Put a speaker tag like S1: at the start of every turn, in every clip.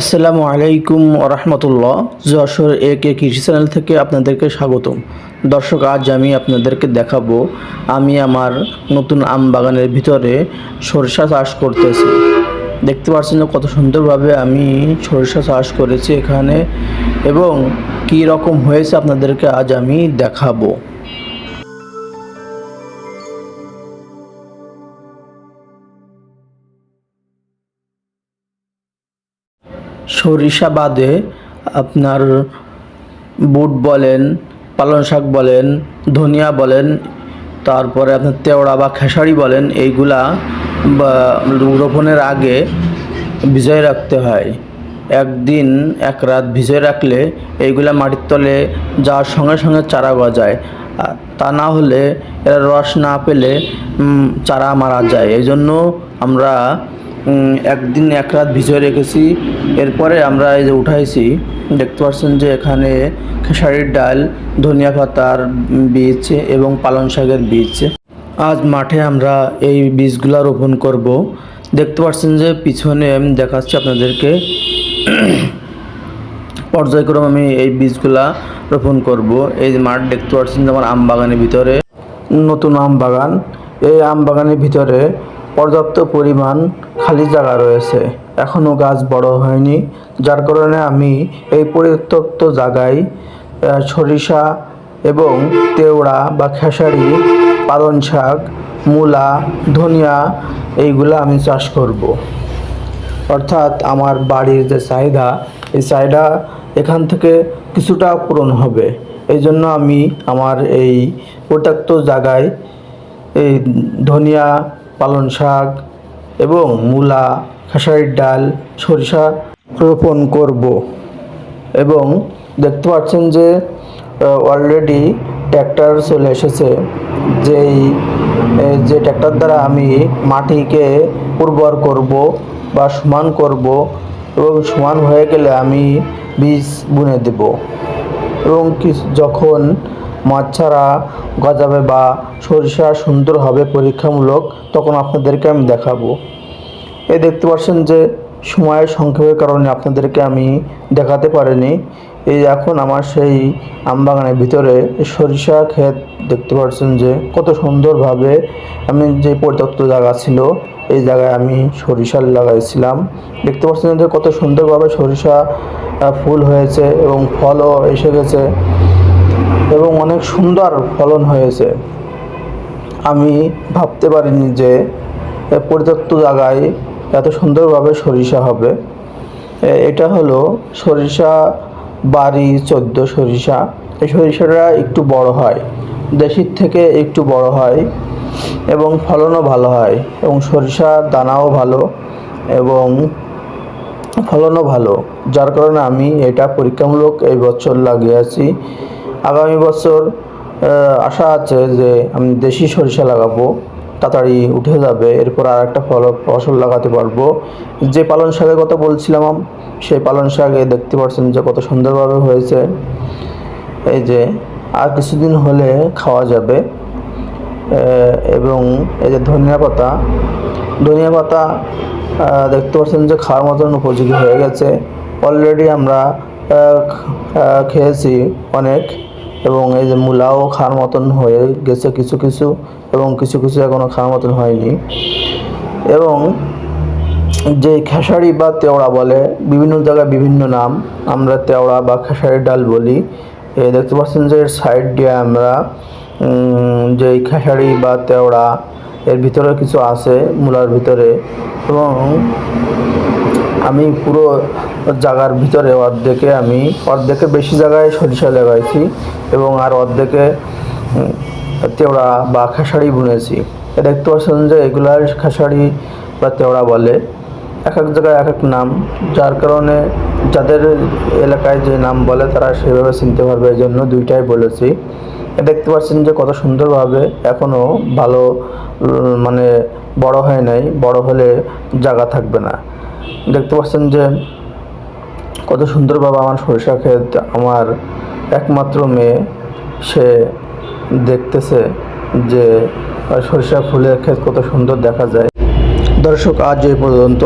S1: আসসালামু আলাইকুম রহমতুল্লাহ। যশোর এ কে কৃষি চ্যানেল থেকে আপনাদেরকে স্বাগতম। দর্শক, আজ আমি আপনাদেরকে দেখাবো, আমি আমার নতুন আম বাগানের ভিতরে সরিষা চাষ করতেছি। দেখতে পাচ্ছেন যে কত সুন্দরভাবে আমি সরিষা চাষ করেছি এখানে এবং কী রকম হয়েছে আপনাদেরকে আজ আমি দেখাবো। সরিষা বাদে আপনার বুট বলেন, পালং শাক বলেন, ধনিয়া বলেন, তারপরে আপনার তেওড়া বা খেসারি বলেন, এইগুলা রোপণের আগে ভিজিয়ে রাখতে হয়। একদিন, এক রাত ভিজিয়ে রাখলে এইগুলা মাটির তলে যাওয়ার সঙ্গে সঙ্গে চারা গজায়। তা না হলে এরা রস না পেলে চারা মারা যায়। এই জন্য আমরা একদিন এক রাত ভিজিয়ে রেখেছি। এরপরে আমরা এই যে উঠাইছি, দেখতে পাচ্ছেন যে এখানে খেসারির ডাল, ধনিয়া পাতার বীজ এবং পালং শাকের বীজ। আজ মাঠে আমরা এই বীজগুলা রোপণ করব। দেখতে পাচ্ছেন যে পিছনে আমি দেখাচ্ছি আপনাদেরকে। পর্যায়ক্রমে আমি এই বীজগুলা রোপণ করব। এই মাঠ দেখতে পাচ্ছেন যে আমার আম বাগানের ভিতরে, নতুন আম বাগান এই আম বাগানের ভিতরে পর্যাপ্ত পরিমাণ খালি জায়গা রয়েছে। এখনও গাছ বড় হয়নি। যার কারণে আমি এই পরিত্যক্ত জায়গায় সরিষা এবং তেওড়া বা খেসারি, পালং শাক, মূলা, ধনিয়া এইগুলা আমি চাষ করব। অর্থাৎ আমার বাড়ির যে চাহিদা, এই চাহিদা এখান থেকে কিছুটা পূরণ হবে। এই জন্য আমি আমার এই পরিত্যক্ত জায়গায় এই ধনিয়া পালং শাক এবং মূলা, খেসারির ডাল, সরিষা রোপণ করব। এবং দেখতে পাচ্ছেন যে অলরেডি ট্র্যাক্টর চলে এসেছে। যেই যে ট্র্যাক্টর দ্বারা আমি মাটিকে উর্বর করব বা সমান করব এবং সমান হয়ে গেলে আমি বীজ বুনে দেব। এবং যখন মাছারা গজাবে বা সরিষা সুন্দর হবে পরীক্ষামূলক, তখন আপনাদেরকে আমি দেখাবো। এই দেখতে পাচ্ছেন যে সময়ের সংক্ষেপের কারণে আপনাদেরকে আমি দেখাতে পারিনি। এই এখন আমার সেই আমবাগানের ভিতরে সরিষা ক্ষেত দেখতে পাচ্ছেন যে কত সুন্দরভাবে আমি যে পরিত্যক্ত জায়গা ছিল, এই জায়গায় আমি সরিষা লাগাইছিলাম। দেখতে পাচ্ছেন যে কত সুন্দরভাবে সরিষা ফুল হয়েছে এবং ফলও এসে গেছে। এবং অনেক সুন্দর ফলন হয়েছে। আমি ভাবতে পারিনি যে পরিত্যক্ত জায়গায় এত সুন্দরভাবে সরিষা হবে। এটা হলো সরিষা বাড়ি চোদ্দ সরিষা। এই সরিষাটা একটু বড় হয়, দেশির থেকে একটু বড় হয় এবং ফলনও ভালো হয় এবং সরিষা দানাও ভালো এবং ফলনও ভালো। যার কারণে আমি এটা পরীক্ষামূলক এই বছর লাগিয়েছি আগামী বছর আশা আছে যে আমি দেশি সরিষা লাগাবো, তাড়াতাড়ি উঠে যাবে। এরপর আর একটা ফল, ফসল লাগাতে পারব। যে পালন শাকের কথা বলছিলাম, সেই পালন শাকে দেখতে পাচ্ছেন যে কত সুন্দরভাবে হয়েছে। এই যে, আর কিছুদিন হলে খাওয়া যাবে। এবং এই যে ধনিয়া পাতা ধনিয়া পাতা দেখতে পাচ্ছেন যে খাওয়ার মতন উপযোগী হয়ে গেছে। অলরেডি আমরা খেয়েছি অনেক। এবং এই যে মূলাও খাওয়ার মতন হয়ে গেছে কিছু কিছু এবং কিছু কিছু এখনও খাওয়ার মতন হয়নি। এবং যে খেসারি বা তেওড়া বলে, বিভিন্ন জায়গায় বিভিন্ন নাম, আমরা তেওড়া বা খেসারি ডাল বলি। দেখতে পাচ্ছেন যে সাইড দিয়ে আমরা যে খেসারি বা তেওড়া, এর ভিতরে কিছু আছে মূলার ভিতরে। এবং আমি পুরো জায়গার ভিতরে অর্ধেকে আমি অর্ধেকের বেশি জায়গায় সরিষা লাগাইছি এবং আর অর্ধেকে তেওড়া বা খেসারি বুনেছি। দেখতে পাচ্ছেন যে এগুলার খেসারি বা তেওড়া বলে এক এক জায়গায় এক এক নাম, যার কারণে যাদের এলাকায় যে নাম বলে তারা সেভাবে চিনতে পারবে এই জন্য দুইটাই বলেছি। দেখতে পাচ্ছেন যে কত সুন্দরভাবে এখনও ভালো মানে বড় হয় নাই, বড় হলে জায়গা থাকবে না। দেখতে পাচ্ছেন যে কত সুন্দরভাবে আমার সরিষা ক্ষেত আমার একমাত্র মেয়ে, সে দেখতেছে যে সরিষা ফুলের ক্ষেত কত সুন্দর দেখা যায়। দর্শক, আজ এই পর্যন্ত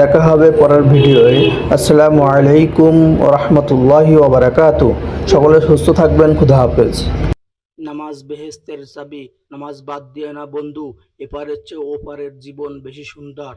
S1: দেখা হবে পরের ভিডিওয়ে। আসসালামু আলাইকুম রহমতুল্লাহি ওবরাকাতু। সকলে সুস্থ থাকবেন, খুদা হাফেজ। নামাজ বেহেস্তের চাবি, নামাজ বাদ দিয়ে না বন্ধু, এপারের চেয়ে ওপারের জীবন বেশি সুন্দর।